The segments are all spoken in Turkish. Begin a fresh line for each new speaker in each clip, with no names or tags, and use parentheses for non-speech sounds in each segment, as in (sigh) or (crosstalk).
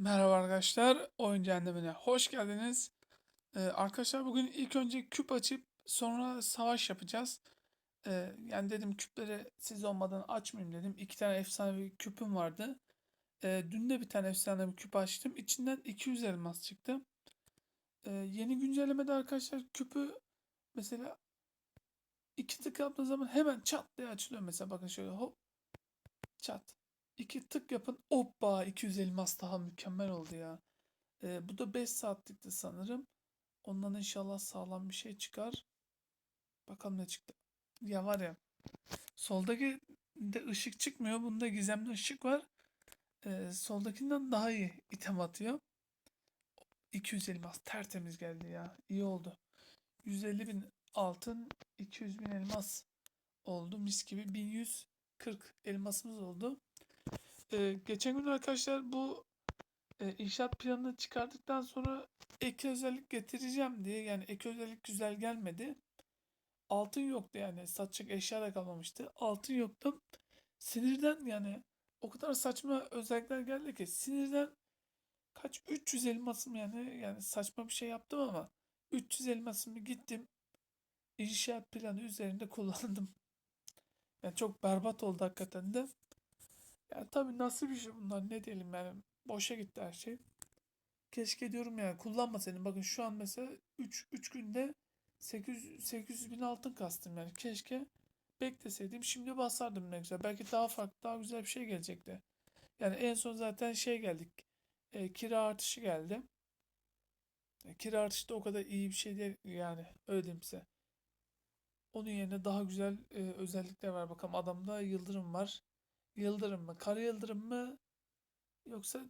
Merhaba arkadaşlar, Oyun Cehennemi'ne hoş geldiniz. Ee, arkadaşlar bugün ilk önce küp açıp sonra savaş yapacağız. Ee, yani dedim küpleri siz olmadan açmayayım dedim. İki tane efsanevi küpüm vardı. Ee, dün de bir tane efsanevi küp açtım. İçinden 200 elmas çıktı. Ee, yeni güncellemede arkadaşlar küpü mesela iki tık yaptığı zaman hemen çat diye açılıyor. Mesela bakın şöyle hop çat. İki tık yapın. Hoppa 200 elmas daha mükemmel oldu ya. Ee, bu da 5 saatlikti sanırım. Ondan inşallah sağlam bir şey çıkar. Bakalım ne çıktı. Ya var ya soldaki de ışık çıkmıyor. Bunda gizemli ışık var. Ee, soldakinden daha iyi item atıyor. 200 elmas tertemiz geldi ya. İyi oldu. 150 bin altın 200 bin elmas oldu. Mis gibi 1140 elmasımız oldu. Ee, geçen gün arkadaşlar bu e, inşaat planını çıkardıktan sonra ek özellik getireceğim diye yani ek özellik güzel gelmedi. Altın yoktu yani satacak eşya da kalmamıştı. Altın yoktu. Sinirden yani o kadar saçma özellikler geldi ki sinirden kaç 300 elmasım yani yani saçma bir şey yaptım ama 300 elmasımı gittim inşaat planı üzerinde (laughs) kullandım. Yani çok berbat oldu hakikaten de. Yani tabii nasıl bir şey bunlar ne diyelim yani boşa gitti her şey. Keşke diyorum yani kullanmasaydım. Bakın şu an mesela 3 3 günde 800 800 bin altın kastım yani. Keşke bekleseydim. Şimdi basardım ne güzel. Belki daha farklı, daha güzel bir şey gelecekti. Yani en son zaten şey geldik. E, kira artışı geldi. E, kira artışı da o kadar iyi bir şey değil yani. Öyle diyeyim size. Onun yerine daha güzel e, özellikler var. Bakalım adamda yıldırım var. Yıldırım mı? Kara yıldırım mı? Yoksa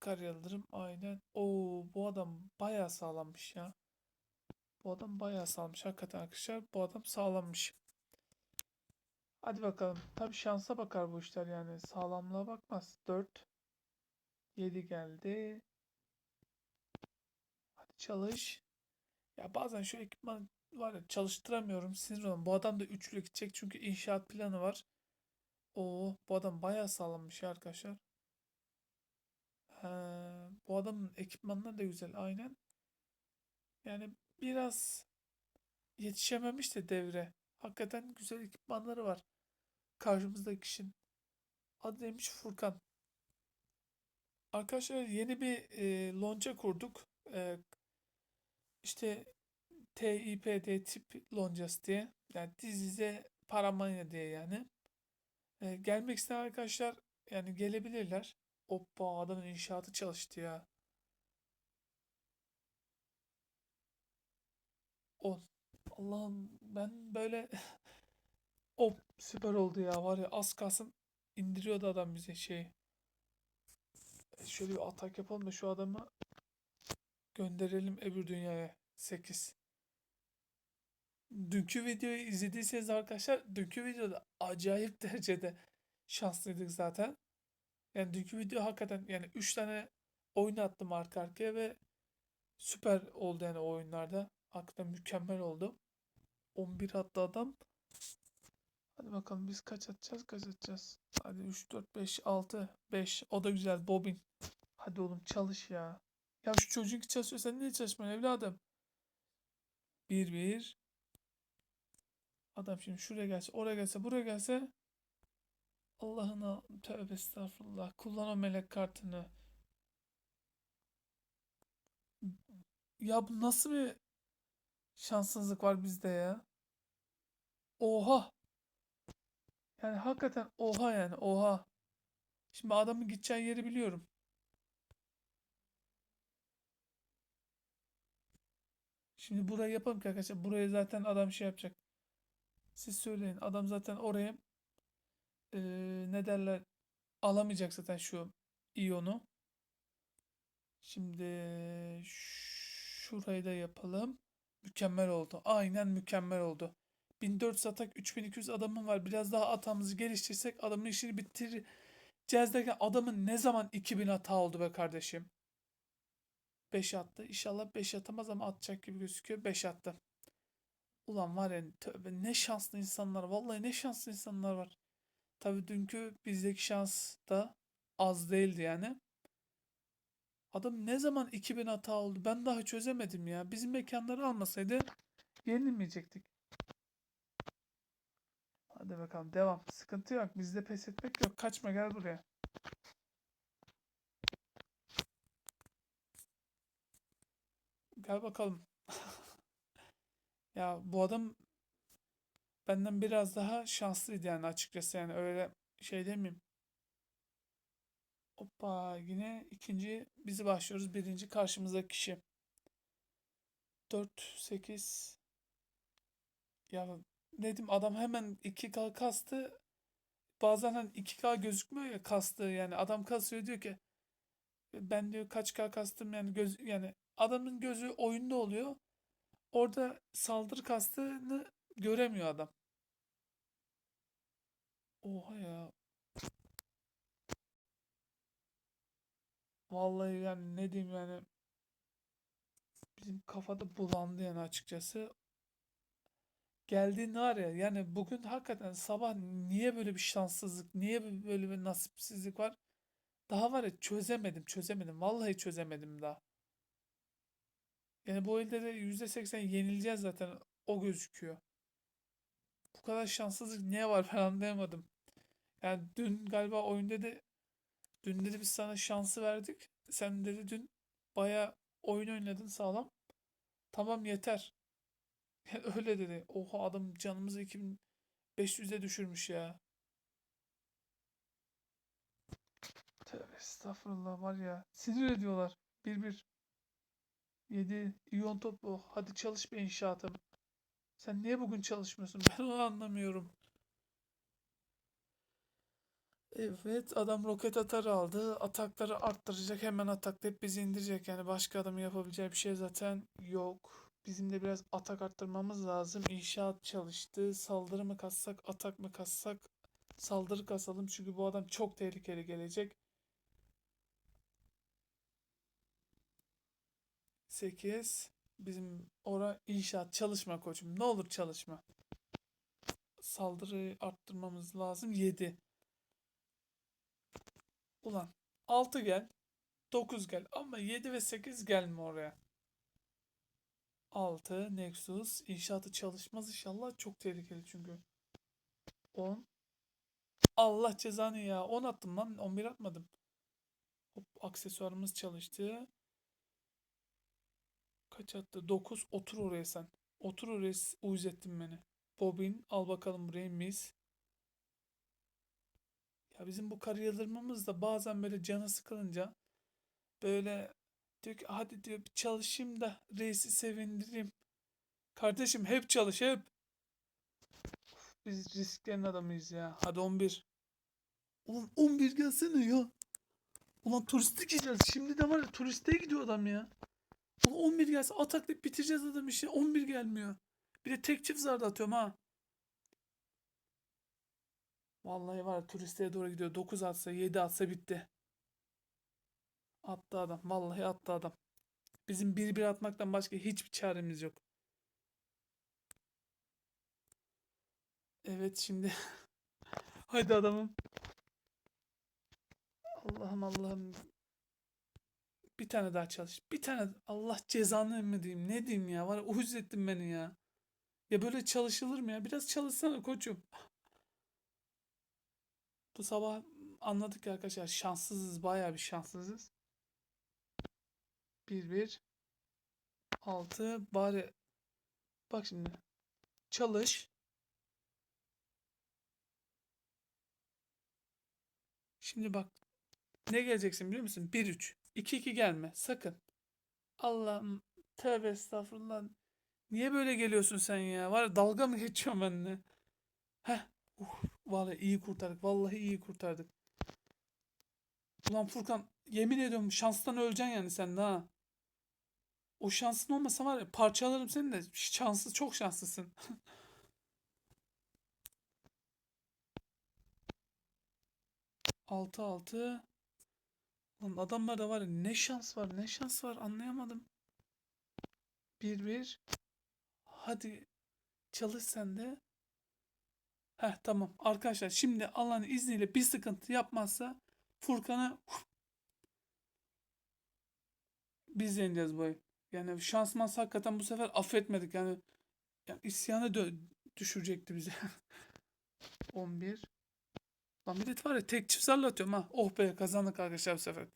kara yıldırım aynen. Oo bu adam bayağı sağlammış ya. Bu adam bayağı sağlammış. Hakikaten arkadaşlar bu adam sağlammış. Hadi bakalım. Tabii şansa bakar bu işler yani. Sağlamlığa bakmaz. 4 7 geldi. Hadi çalış. Ya bazen şu ekipman var ya çalıştıramıyorum. Sinir oluyorum. Bu adam da üçlü gidecek çünkü inşaat planı var. Oo bu adam bayağı sağlammış arkadaşlar. Ha, bu adamın ekipmanları da güzel aynen. Yani biraz yetişememiş de devre. Hakikaten güzel ekipmanları var. Karşımızdaki kişinin. Adı neymiş? Furkan. Arkadaşlar yeni bir e, lonca kurduk. E, işte TIPD tip loncası diye. Yani diz dize paramanya diye yani. E, gelmek isteyen arkadaşlar yani gelebilirler. Hoppa adamın inşaatı çalıştı ya. 10. Allah'ım ben böyle (laughs) Hop süper oldu ya var ya az kalsın indiriyordu adam bize şey. Şöyle bir atak yapalım da şu adamı gönderelim öbür dünyaya. 8. Dünkü videoyu izlediyseniz arkadaşlar dünkü videoda acayip (laughs) derecede şanslıydık zaten. Yani dünkü video hakikaten yani 3 tane oyun attım arka arkaya ve süper oldu yani o oyunlarda. Hakikaten mükemmel oldu. 11 attı adam. Hadi bakalım biz kaç atacağız kaç atacağız. Hadi 3, 4, 5, 6, 5. O da güzel bobin. Hadi oğlum çalış ya. Ya şu çocuğun ki çalışıyor sen niye çalışmıyorsun evladım? 1, 1. Adam şimdi şuraya gelse oraya gelse buraya gelse. Allah'ına tövbe estağfurullah. Kullan o melek kartını. Ya bu nasıl bir şanssızlık var bizde ya? Oha. Yani hakikaten oha yani oha. Şimdi adamın gideceği yeri biliyorum. Şimdi burayı yapalım ki arkadaşlar. Buraya zaten adam şey yapacak. Siz söyleyin. Adam zaten oraya eee, ne derler alamayacak zaten şu iyonu. Şimdi şurayı da yapalım. Mükemmel oldu. Aynen mükemmel oldu. 1400 atak 3200 adamım var. Biraz daha atamızı geliştirsek adamın işini bitireceğiz derken adamın ne zaman 2000 hata oldu be kardeşim. 5 attı. İnşallah 5 atamaz ama atacak gibi gözüküyor. 5 attı. Ulan var ya tövbe ne şanslı insanlar. Vallahi ne şanslı insanlar var. Tabii dünkü bizdeki şans da az değildi yani. Adam ne zaman 2000 hata oldu? Ben daha çözemedim ya. Bizim mekanları almasaydı yenilmeyecektik. Hadi bakalım devam. Sıkıntı yok. Bizde pes etmek yok. Kaçma gel buraya. Gel bakalım. Ya bu adam benden biraz daha şanslıydı yani açıkçası yani öyle şey demeyeyim. Hoppa yine ikinci bizi başlıyoruz. Birinci karşımızdaki kişi. 4 8 ya diyeyim adam hemen 2K kastı. Bazen hani 2K gözükmüyor ya kastı yani adam kasıyor diyor ki ben diyor kaç K kastım yani göz yani adamın gözü oyunda oluyor. Orada saldırı kastını göremiyor adam. Oha ya. Vallahi yani ne diyeyim yani bizim kafada bulandı yani açıkçası. Geldiğinde var ya yani bugün hakikaten sabah niye böyle bir şanssızlık, niye böyle bir nasipsizlik var? Daha var ya çözemedim, çözemedim. Vallahi çözemedim daha. Yani bu elde de %80 yenileceğiz zaten. O gözüküyor. Bu kadar şanssızlık niye var (laughs) ben anlayamadım. Yani dün galiba oyunda da dün dedi biz sana şansı verdik. Sen dedi dün baya oyun oynadın sağlam. Tamam yeter. (laughs) Öyle dedi. Oha adam canımızı 2500'e düşürmüş ya. Tövbe estağfurullah var ya. Sinir ediyorlar. Bir bir. 7. İyon topu. Hadi çalış be inşaatım. Sen niye bugün çalışmıyorsun? (laughs) Ben onu anlamıyorum. Evet adam roket atar aldı. Atakları arttıracak. Hemen ataklayıp bizi indirecek. Yani başka adamın yapabileceği bir şey zaten yok. Bizim de biraz atak arttırmamız lazım. İnşaat çalıştı. Saldırı mı kassak, atak mı kassak? Saldırı kasalım çünkü bu adam çok tehlikeli gelecek. 8. Bizim ora inşaat çalışma koçum. Ne olur çalışma. Saldırıyı arttırmamız lazım. 7. Ulan 6 gel. 9 gel. Ama 7 ve 8 gelme oraya. 6 Nexus. İnşaatı çalışmaz inşallah. Çok tehlikeli çünkü. 10. Allah cezanı ya. 10 attım lan. 11 atmadım. Hop aksesuarımız çalıştı. Kaç attı? 9. Otur oraya sen. Otur oraya uyuz ettin beni. Bobin al bakalım buraya mis. Ya bizim bu kar yıldırmamız da bazen böyle canı sıkılınca böyle diyor ki hadi diyor bir çalışayım da reisi sevindireyim. Kardeşim hep çalış hep. Biz risklerin adamıyız ya. Hadi 11. Ulan 11 gelsene ya. Ulan turistik gideceğiz. Şimdi de var ya turiste gidiyor adam ya. Ulan 11 gelse ataklayıp bitireceğiz adam işi. 11 gelmiyor. Bir de tek çift zarda atıyorum ha. Vallahi var turisteye doğru gidiyor. 9 atsa 7 atsa bitti. Attı adam. Vallahi attı adam. Bizim 1-1 atmaktan başka hiçbir çaremiz yok. Evet şimdi. (laughs) Haydi adamım. Allah'ım Allah'ım. Bir tane daha çalış. Bir tane Allah cezanı mı diyeyim ne diyeyim ya var uyuz ettin beni ya. Ya böyle çalışılır mı ya? Biraz çalışsana koçum. Bu sabah anladık ya arkadaşlar şanssızız bayağı bir şanssızız. 1-1 6 bari bak şimdi çalış. Şimdi bak ne geleceksin biliyor musun? 1-3 2-2 gelme sakın. Allah'ım tövbe estağfurullah. Niye böyle geliyorsun sen ya? Var ya dalga mı geçiyorsun benimle? Heh. Uh, vallahi iyi kurtardık. Vallahi iyi kurtardık. Ulan Furkan yemin ediyorum şanstan öleceksin yani sen de ha. O şansın olmasa var ya parçalarım seni de şanssız çok şanslısın. (laughs) Altı altı. Lan adamlarda var ya ne şans var ne şans var anlayamadım. Bir bir. Hadi çalış sen de. Heh tamam arkadaşlar şimdi Allah'ın izniyle bir sıkıntı yapmazsa Furkan'ı biz yeneceğiz bu el. Yani şansmaz hakikaten bu sefer affetmedik. Yani, yani isyana dö- düşürecekti bizi. (laughs) 11. Lan millet var ya tek çift zarla ha. Oh be kazandık arkadaşlar bu sefer.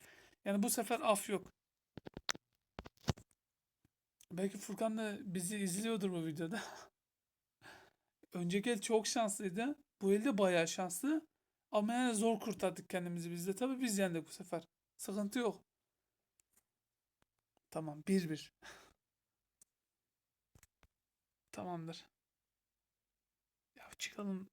Yani bu sefer af yok. Belki Furkan da bizi izliyordur bu videoda. (laughs) Önceki el çok şanslıydı. Bu elde bayağı şanslı. Ama yani zor kurtardık kendimizi biz de. Tabii biz yendik bu sefer. Sıkıntı yok. Tamam 1-1. (laughs) Tamamdır. Ya çıkalım.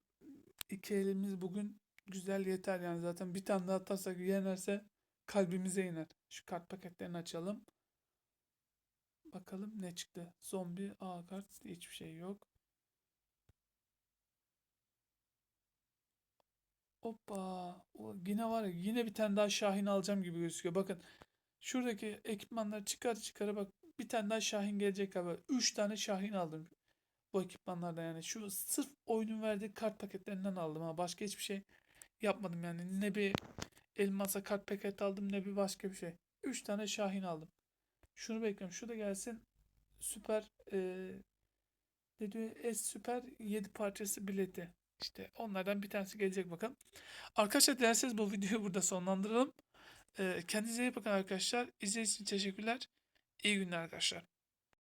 İki elimiz bugün güzel yeter yani zaten bir tane daha atarsak yenerse kalbimize iner. Şu kart paketlerini açalım. Bakalım ne çıktı. Zombi A kart hiçbir şey yok. Hoppa. O yine var ya yine bir tane daha Şahin alacağım gibi gözüküyor. Bakın şuradaki ekipmanları çıkar çıkara bak bir tane daha Şahin gelecek abi. 3 tane Şahin aldım. Bu ekipmanlardan yani. Şu sırf oyunun verdiği kart paketlerinden aldım ha. Başka hiçbir şey yapmadım yani. Ne bir elmasa kart paket aldım ne bir başka bir şey. 3 tane Şahin aldım. Şunu bekliyorum. Şu da gelsin. Süper eee ne diyor? S Süper 7 parçası bileti. İşte onlardan bir tanesi gelecek bakalım. Arkadaşlar dilerseniz bu videoyu burada sonlandıralım. Eee kendinize iyi bakın arkadaşlar. İzlediğiniz için teşekkürler. İyi günler arkadaşlar.